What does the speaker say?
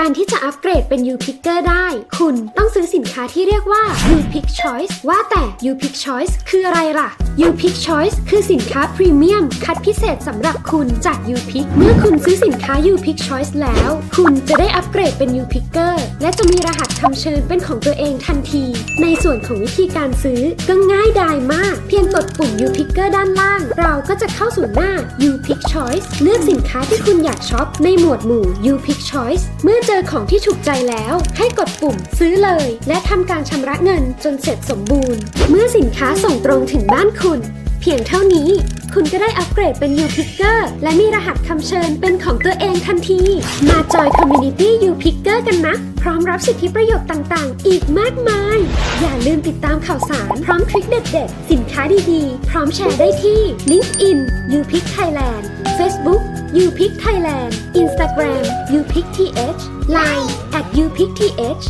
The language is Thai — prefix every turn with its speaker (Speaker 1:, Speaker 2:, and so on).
Speaker 1: การที่จะอัปเกรดเป็น U Picker ได้ คุณต้องซื้อสินค้าที่เรียกว่า U Pick Choice ว่าแต่ U Pick Choice คืออะไรล่ะ U Pick Choice คือสินค้าพรีเมียม คัดพิเศษสำหรับคุณจาก U Pick เมื่อคุณซื้อสินค้า U Pick Choice แล้ว คุณจะได้อัปเกรดเป็น U Picker และจะมีรหัสคำเชิญเป็นของตัวเองทันที ในส่วนของวิธีการซื้อก็ง่ายดายมาก กดปุ่ม U Picker ด้านล่าง เราก็จะเข้าสู่หน้า U Pick Choice เลือกสินค้าที่คุณอยากช็อปในหมวดหมู่ U Pick Choice เมื่อเจอของที่ถูกใจแล้ว ให้กดปุ่มซื้อเลย และทำการชำระเงินจนเสร็จสมบูรณ์ เมื่อสินค้าส่งตรงถึงบ้านคุณ เพียงเท่านี้ คุณก็ได้อัปเกรดเป็น U Picker และมีรหัสคำเชิญเป็นของตัวเองทันที มาจอย Community U Picker กันนะ พร้อมรับสิทธิประโยชน์ต่างๆ อีกมากมาย อย่าลืมติดตามข่าวสาร พร้อมทริคเด็ดๆ สินค้าดีๆ พร้อมแชร์ได้ที่ LinkedIn U Pick Thailand Facebook U Pick Thailand Instagram U Pick TH Line at U Pick TH